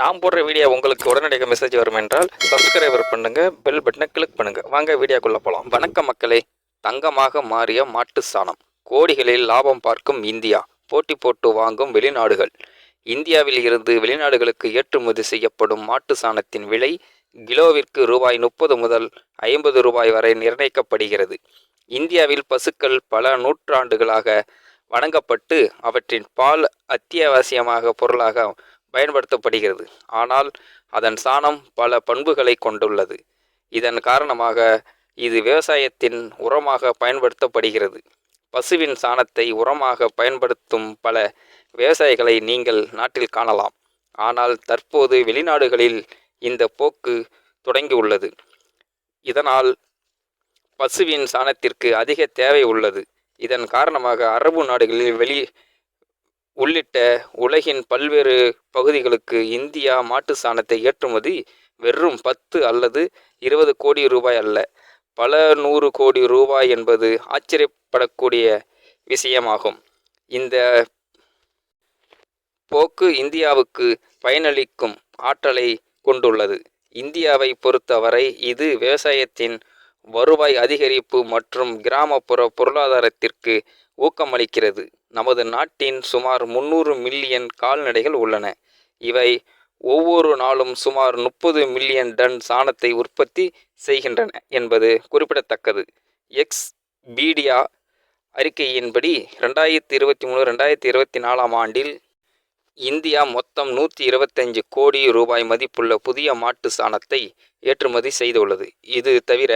நான் போடுற வீடியோ உங்களுக்கு உடனடியாக மெசேஜ் வரும் என்றால் சப்ஸ்கிரைபர் பண்ணுங்க பெல் பட்டனை கிளிக் பண்ணுங்க. வாங்க வீடியோக்குள்ள போகலாம் வணக்க மக்களே. தங்கமாக மாறிய மாட்டு சாணம். கோடிகளில் லாபம் பார்க்கும் இந்தியா. போட்டி போட்டு வாங்கும் வெளிநாடுகள். இந்தியாவில் இருந்து வெளிநாடுகளுக்கு ஏற்றுமதி செய்யப்படும் மாட்டு சாணத்தின் விலை கிலோவிற்கு ரூபாய் முப்பது முதல் ஐம்பது ரூபாய் வரை நிர்ணயிக்கப்படுகிறது. இந்தியாவில் பசுக்கள் பல நூற்றாண்டுகளாக வணங்கப்பட்டு அவற்றின் பால் அத்தியாவசியமாக பொருளாக பயன்படுத்தப்படுகிறது. ஆனால் அதன் சாணம் பல பண்புகளை கொண்டுள்ளது. இதன் காரணமாக இது விவசாயத்தின் உரமாக பயன்படுத்தப்படுகிறது. பசுவின் சாணத்தை உரமாக பயன்படுத்தும் பல விவசாயிகளை நீங்கள் நாட்டில் காணலாம். ஆனால் தற்போது வெளிநாடுகளில் இந்த போக்கு தொடங்கியுள்ளது. இதனால் பசுவின் சாணத்திற்கு அதிக தேவை உள்ளது. இதன் காரணமாக அரபு நாடுகளில் வெளி உள்ளிட்ட உலகின் பல்வேறு பகுதிகளுக்கு இந்தியா மாட்டு சாணத்தை ஏற்றுமதி வெறும் பத்து அல்லது இருபது கோடி ரூபாய் அல்ல. பல நூறு கோடி ரூபாய் என்பது ஆச்சரியப்படக்கூடிய விஷயமாகும். இந்த போக்கு இந்தியாவுக்கு பயனளிக்கும் ஆற்றலை கொண்டுள்ளது. இந்தியாவை பொறுத்தவரை இது விவசாயத்தின் வருவாய் அதிகரிப்பு மற்றும் கிராமப்புற பொருளாதாரத்திற்கு ஊக்கமளிக்கிறது. நமது நாட்டின் சுமார் முந்நூறு மில்லியன் கால்நடைகள் உள்ளன. இவை ஒவ்வொரு நாளும் சுமார் முப்பது மில்லியன் டன் சாணத்தை உற்பத்தி செய்கின்றன என்பது குறிப்பிடத்தக்கது. எக்ஸ் பீடியா அறிக்கையின்படி ரெண்டாயிரத்தி இருபத்தி மூணு ரெண்டாயிரத்தி இருபத்தி நாலாம் ஆண்டில் இந்தியா மொத்தம் நூற்றி இருபத்தஞ்சு கோடி ரூபாய் மதிப்புள்ள புதிய மாட்டு சாணத்தை ஏற்றுமதி செய்துள்ளது. இது தவிர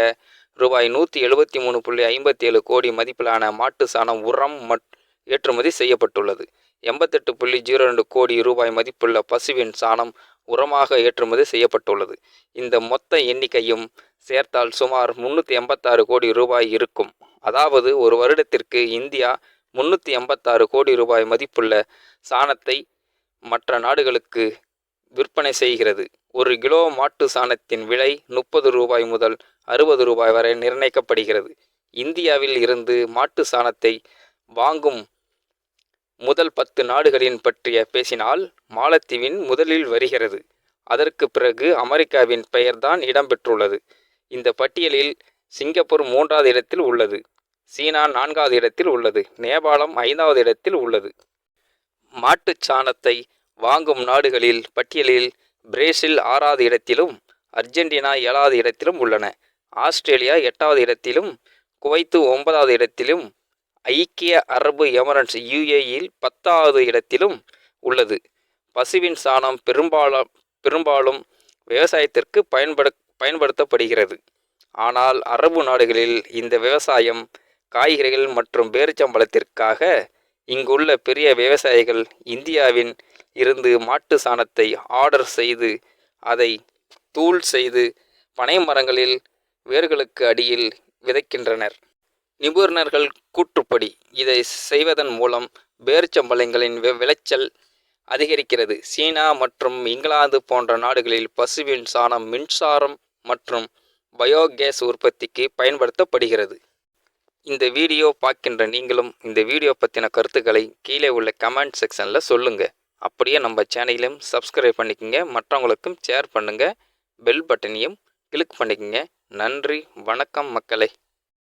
ரூபாய் நூற்றி எழுபத்தி மூணு புள்ளி ஐம்பத்தி ஏழு கோடி மதிப்பிலான மாட்டு சாணம் உரம் மட் ஏற்றுமதி செய்யப்பட்டுள்ளது. எண்பத்தெட்டு புள்ளி ஜீரோ ரெண்டு கோடி ரூபாய் மதிப்புள்ள பசுவின் சாணம் உரமாக ஏற்றுமதி செய்யப்பட்டுள்ளது. இந்த மொத்த எண்ணிக்கையும் சேர்த்தால் சுமார் முன்னூற்றி எண்பத்தாறு கோடி ரூபாய் இருக்கும். அதாவது ஒரு வருடத்திற்கு இந்தியா முன்னூற்றி எண்பத்தாறு கோடி ரூபாய் மதிப்புள்ள சாணத்தை மற்ற நாடுகளுக்கு விற்பனை செய்கிறது. ஒரு கிலோ மாட்டு சாணத்தின் விலை முப்பது ரூபாய் முதல் அறுபது ரூபாய் வரை நிர்ணயிக்கப்படுகிறது. இந்தியாவில் இருந்து மாட்டு சாணத்தை வாங்கும் முதல் பத்து நாடுகளின் பற்றிய பேசினால் மாலத்தீவின் முதலில் வருகிறது. அதற்கு பிறகு அமெரிக்காவின் பெயர்தான் இடம்பெற்றுள்ளது. இந்த பட்டியலில் சிங்கப்பூர் மூன்றாவது இடத்தில் உள்ளது. சீனா நான்காவது இடத்தில் உள்ளது. நேபாளம் ஐந்தாவது இடத்தில் உள்ளது. மாட்டுச் சாணத்தை வாங்கும் நாடுகளில் பட்டியலில் பிரேசில் ஆறாவது இடத்திலும் அர்ஜென்டினா ஏழாவது இடத்திலும் உள்ளன. ஆஸ்திரேலியா எட்டாவது இடத்திலும் குவைத்து ஒன்பதாவது இடத்திலும் ஐக்கிய அரபு எமரன்ஸ் யுஏஇல் பத்தாவது இடத்திலும் உள்ளது. பசுவின் சாணம் பெரும்பாலும் பெரும்பாலும் விவசாயத்திற்கு பயன்படு பயன்படுத்தப்படுகிறது. ஆனால் அரபு நாடுகளில் இந்த விவசாயம் காய்கறிகள் மற்றும் பேரிச்சம்பழத்திற்காக இங்குள்ள பெரிய விவசாயிகள் இந்தியாவின் இருந்து மாட்டு சாணத்தை ஆர்டர் செய்து அதை தூள் செய்து பனை மரங்களில் வேர்களுக்கு அடியில் விதைக்கின்றனர். நிபுணர்கள் கூற்றுப்படி இதை செய்வதன் மூலம் பேர்ச்சம்பளங்களின் விளைச்சல் அதிகரிக்கிறது. சீனா மற்றும் இங்கிலாந்து போன்ற நாடுகளில் பசுவின் சாணம் மின்சாரம் மற்றும் பயோகேஸ் உற்பத்திக்கு பயன்படுத்தப்படுகிறது. இந்த வீடியோ பார்க்கின்ற நீங்களும் இந்த வீடியோ பற்றின கருத்துக்களை கீழே உள்ள கமெண்ட் செக்ஷனில் சொல்லுங்கள் அப்படியே நம்ம சேனலையும் சப்ஸ்கிரைப் பண்ணிக்கோங்க. மற்றவங்களுக்கும் ஷேர் பண்ணுங்கள் பெல் பட்டனையும் கிளிக் பண்ணிக்கோங்க. நன்றி. வணக்கம் மக்களை.